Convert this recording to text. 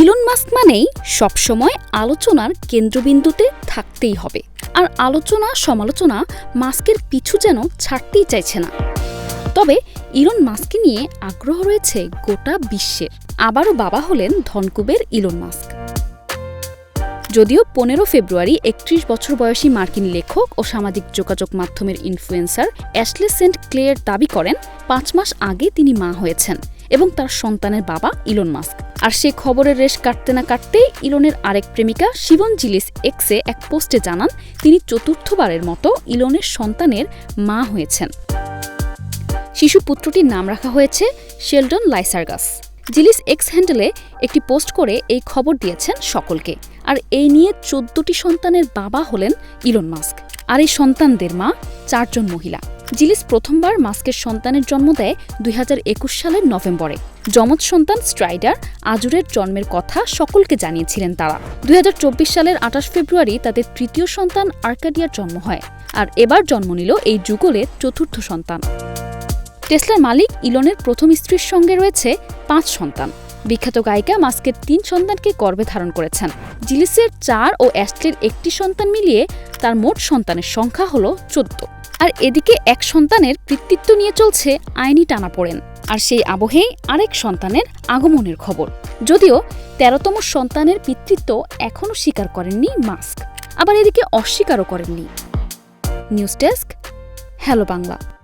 Elon Musk মানেই সবসময় আলোচনার কেন্দ্রবিন্দুতে থাকতেই হবে। আর আলোচনা, সমালোচনা মাস্কের পিছু যেন ছাড়তেই চাইছে না। তবে ইলন মাস্ককে নিয়ে আগ্রহ রয়েছে গোটা বিশ্বের। আবারও বাবা হলেন ধনকুবের ইলন মাস্ক। যদিও পনেরো ফেব্রুয়ারি একত্রিশ বছর বয়সী মার্কিন লেখক ও সামাজিক যোগাযোগ মাধ্যমের ইনফ্লুয়েন্সার অ্যাশলে সেন্ট ক্লেয়ার দাবি করেন, পাঁচ মাস আগে তিনি মা হয়েছেন। এবং তার সন্তানের বাবা ইলন মাস্ক। আর সে খবরের রেশ কাটতে না কাটতেই ইলনের আরেক প্রেমিকা শিবন জিলিস এক্সে এক পোস্টে জানান, তিনি চতুর্থবারের মতো ইলনের সন্তানের মা হয়েছেন। শিশু পুত্রটির নাম রাখা হয়েছে শেলডন লাইসার্গাস। জিলিস এক্স হ্যান্ডেলে একটি পোস্ট করে এই খবর দিয়েছেন সকলকে। আর এই নিয়ে চোদ্দটি সন্তানের বাবা হলেন ইলন মাস্ক। আর এই সন্তানদের মা চারজন মহিলা। জিলিস প্রথমবার মাস্কের সন্তানের জন্ম দেয় দুই হাজার একুশ সালের নভেম্বরে। যমজ সন্তান স্ট্রাইডার আজুরের জন্মের কথা সকলকে জানিয়েছিলেন তারা। দুই হাজার চব্বিশ সালের আঠাশ ফেব্রুয়ারি তাদের তৃতীয় সন্তান আর্কাডিয়ার জন্ম হয় আর এবার জন্ম নিল এই যুগলের চতুর্থ সন্তান। টেসলার মালিক ইলনের প্রথম স্ত্রীর সঙ্গে রয়েছে পাঁচ সন্তান। বিখ্যাত গায়িকা মাস্কের তিন সন্তানকে গর্ভে ধারণ করেছেন। জিলিসের চার ও অ্যাস্টলের একটি সন্তান মিলিয়ে তার মোট সন্তানের সংখ্যা হল চোদ্দ। আর এদিকে এক সন্তানের কৃতিত্ব নিয়ে চলছে আইনি টানাপোড়েন। আর সেই আবহেই আরেক সন্তানের আগমনের খবর। যদিও তেরোতম সন্তানের পিতৃত্ব এখনও স্বীকার করেননি মাস্ক। আবার এদিকে অস্বীকারও করেননি। News desk, hello Bangla.